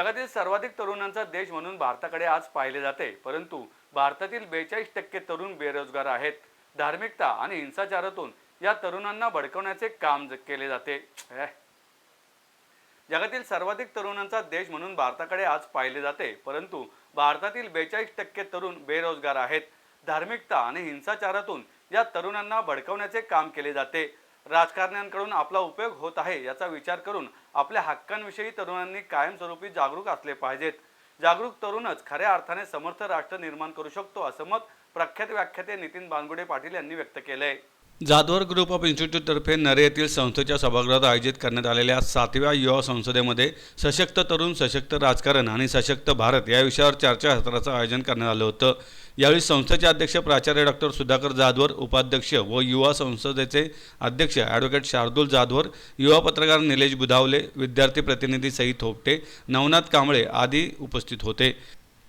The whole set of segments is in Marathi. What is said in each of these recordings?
जगातील सर्वाधिक तरुणांचा देश म्हणून भारताकडे आज पाहिले जाते. परंतु भारतातील बेचाळीस टक्के तरुण बेरोजगार आहेत. धार्मिकता आणि हिंसाचारातून या तरुणांना भडकवण्याचे काम केले जाते. जगातील सर्वाधिक तरुणांचा देश म्हणून भारताकडे आज पाहिले जाते. परंतु भारतातील बेचाळीस टक्के तरुण बेरोजगार आहेत. धार्मिकता आणि हिंसाचारातून या तरुणांना भडकवण्याचे काम केले जाते. राजकारण्यांकडून आपला उपयोग होत आहे याचा विचार करून आपल्या हक्कांविषयी तरुणांनी कायमस्वरूपी जागरूक असले पाहिजेत. जागरूक तरुणच खऱ्या अर्थाने समर्थ राष्ट्र निर्माण करू शकतो असं मत प्रख्यात व्याख्याते नितीन बानगुडे पाटील यांनी व्यक्त केलंय. जाधवर ग्रुप ऑफ इन्स्टिट्यूटतर्फे नरे येथील संस्थेच्या सभागृहात आयोजित करण्यात आलेल्या सातव्या युवा संसदेमध्ये सशक्त तरुण सशक्त राजकारण आणि सशक्त भारत या विषयावर चर्चासत्राचं आयोजन करण्यात आलं होतं. यावेळी संस्थेचे अध्यक्ष प्राचार्य डॉक्टर सुधाकर जाधवर उपाध्यक्ष व युवा संसदेचे अध्यक्ष ॲडव्होकेट शार्दूल जाधवर युवा पत्रकार निलेश बुधावले विद्यार्थी प्रतिनिधी सई थोपटे नवनाथ कांबळे आदी उपस्थित होते.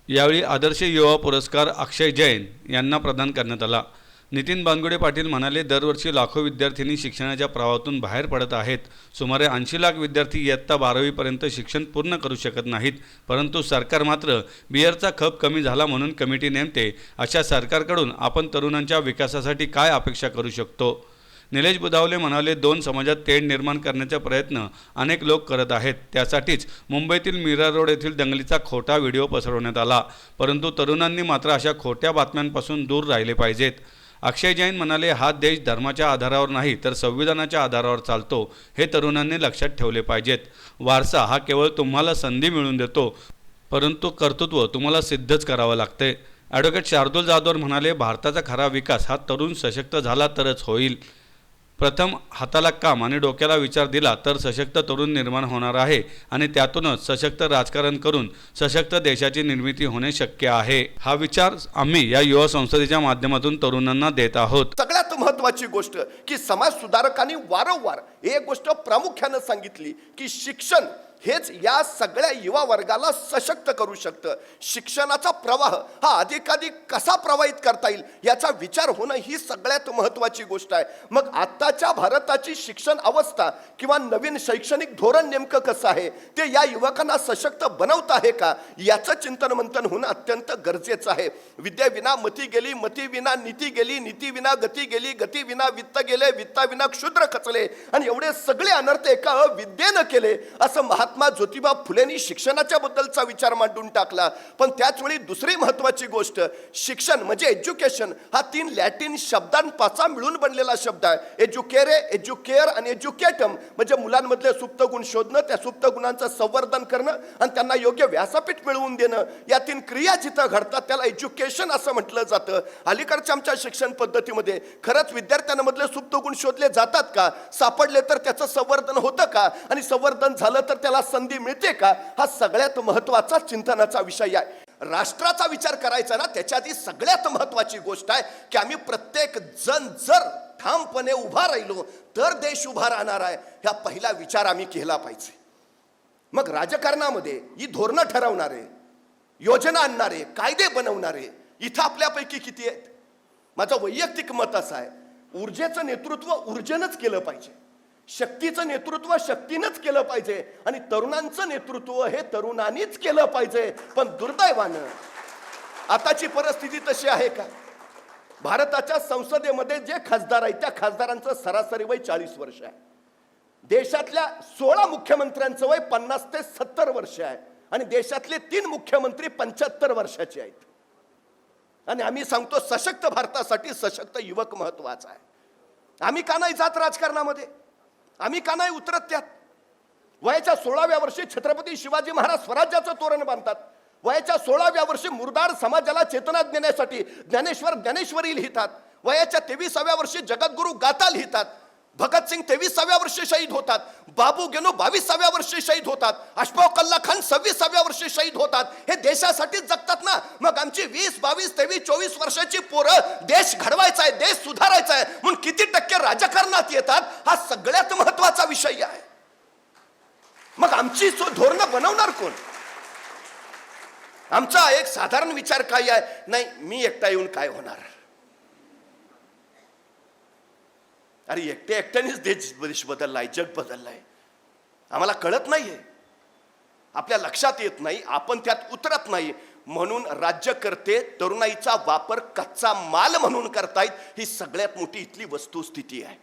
यावेळी आदर्श युवा पुरस्कार अक्षय जैन यांना प्रदान करण्यात आला. नितीन बानगुडे पाटील म्हणाले दरवर्षी लाखो विद्यार्थिनी शिक्षणाच्या प्रवाहातून बाहेर पडत आहेत. सुमारे ऐंशी लाख विद्यार्थी इयत्ता बारावीपर्यंत शिक्षण पूर्ण करू शकत नाहीत. परंतु सरकार मात्र बियरचा खप कमी झाला म्हणून कमिटी नेमते. अशा सरकारकडून आपण तरुणांच्या विकासासाठी काय अपेक्षा करू शकतो? निलेश बुधावले म्हणाले दोन समाजात तेढ निर्माण करण्याचा प्रयत्न अनेक लोक करत आहेत. त्यासाठीच मुंबईतील मीरा रोड येथील दंगलीचा खोटा व्हिडिओ पसरवण्यात आला. परंतु तरुणांनी मात्र अशा खोट्या बातम्यांपासून दूर राहिले पाहिजेत. अक्षय जैन म्हणाले हा देश धर्माच्या आधारावर नाही तर संविधानाच्या आधारावर चालतो हे तरुणांनी लक्षात ठेवले पाहिजेत. वारसा हा केवळ तुम्हाला संधी मिळून देतो परंतु कर्तृत्व तुम्हाला सिद्धच करावं लागते. ॲडव्होकेट शार्दूल जाधव म्हणाले भारताचा खरा विकास हा तरुण सशक्त झाला तरच होईल. प्रथम हाताला काम आणि डोक्याला विचार दिला तर सशक्त तरुण निर्माण होणार आहे आणि त्यातूनच सशक्त राजकारण करून सशक्त देशाची निर्मिती होणे शक्य आहे. हा विचार आम्ही या युवा संसदेच्या माध्यमातून तरुणांना देत आहोत. सगळ्यात महत्वाची गोष्ट की समाज सुधारकांनी वारंवार एक गोष्ट प्रामुख्यानं सांगितली की शिक्षण हेच या सगळ्या युवा वर्गाला सशक्त करू शकतं. शिक्षणाचा प्रवाह हा अधिकाधिक कसा प्रवाहित करता येईल याचा विचार होणं ही सगळ्यात महत्त्वाची गोष्ट आहे. मग आत्ताच्या भारताची शिक्षण अवस्था किंवा नवीन शैक्षणिक धोरण नेमकं कसं आहे? ते या युवकांना सशक्त बनवत आहे का? याचं चिंतन मंथन होणं अत्यंत गरजेचं आहे. विद्याविना मती गेली मतीविना नीती गेली नीतीविना गती गेली गतीविना वित्त गेले वित्ताविना क्षुद्र खचले आणि एवढे सगळे अनर्थ एका विद्येनं केले असं महात्मा ज्योतिबा फुलेंनी शिक्षणाच्या बद्दलचा विचार मांडून टाकला. पण त्याच वेळी दुसरी महत्वाची गोष्ट शिक्षण म्हणजे एज्युकेशन हा तीन लॅटिन शब्दांपाचा मिळून बनलेला शब्द आहे. एज्युकेरे एज्युकेअर आणि एज्युकेटम म्हणजे मुलांमधले सुप्त गुण शोधणं त्या सुप्त गुणांचं संवर्धन करणं आणि त्यांना योग्य व्यासपीठ मिळवून देणं. या तीन क्रिया जिथं घडतात त्याला एज्युकेशन असं म्हटलं जातं. अलीकडच्या आमच्या शिक्षण पद्धतीमध्ये खरंच विद्यार्थ्यांमधले सुप्त गुण शोधले जातात का? सापडले तर त्याचं संवर्धन होतं का? आणि संवर्धन झालं तर त्याला संधी मिळते का? हा सगळ्यात महत्त्वाचा चिंतनाचा विषय आहे. राष्ट्राचा विचार करायचा ना त्याच्या आधी सगळ्यात महत्वाची गोष्ट आहे की आम्ही प्रत्येक जण जर ठामपणे उभा राहिलो तर देश उभा राहणार आहे. ह्या पहिला विचार आम्ही केला पाहिजे. मग राजकारणामध्ये ही धोरणं ठरवणारे योजना आणणारे कायदे बनवणारे इथं आपल्यापैकी किती आहेत? माझं वैयक्तिक मत असं आहे ऊर्जेचं नेतृत्व ऊर्जेनंच केलं पाहिजे. शक्तीचं नेतृत्व शक्तीनंच केलं पाहिजे आणि तरुणांचं नेतृत्व हे तरुणांनीच केलं पाहिजे. पण दुर्दैवानं आताची परिस्थिती तशी आहे का? भारताच्या संसदेमध्ये जे खासदार आहेत त्या खासदारांचं सरासरी वय चाळीस वर्ष आहे. देशातल्या सोळा मुख्यमंत्र्यांचं वय पन्नास ते सत्तर वर्ष आहे. आणि देशातले तीन मुख्यमंत्री पंच्याहत्तर वर्षाचे आहेत. आणि आम्ही सांगतो सशक्त भारतासाठी सशक्त युवक महत्त्वाचा आहे. आम्ही का नाही जात राजकारणामध्ये? आम्ही का नाही उतरत त्यात? वयाच्या सोळाव्या वर्षी छत्रपती शिवाजी महाराज स्वराज्याचं तोरण बांधतात. वयाच्या सोळाव्या वर्षी मुरदार समाजाला चेतना देण्यासाठी ज्ञानेश्वर ज्ञानेश्वरी लिहितात. वयाच्या तेविसाव्या वर्षी जगद्गुरू गाथा लिहितात. भगतसिंग तेवीसाव्या वर्षी शहीद होतात. बाबू गेनो बावीसाव्या वर्षी शहीद होतात. अशफाव कल्ला खान सव्वीसाव्या वर्षी शहीद होतात. हे देशासाठीच जगतात ना. मग आमची वीस बावीस तेवीस चोवीस वर्षाची पोरं देश घडवायचा आहे देश सुधारायचा आहे म्हणून किती टक्के राजकारणात येतात हा सगळ्यात महत्त्वाचा विषय आहे. मग आमची धोरणं बनवणार कोण? आमचा एक साधारण विचार काय आहे. नाही मी एकटा येऊन काय होणार? अरे एकट्या एकट्यानेच देश देश आहे जग बदललाय. आम्हाला कळत नाही आहे आपल्या लक्षात येत नाही आपण त्यात उतरत नाही. म्हणून राज्यकर्ते तरुणाईचा वापर कच्चा माल म्हणून करतायत ही सगळ्यात मोठी इथली वस्तुस्थिती आहे.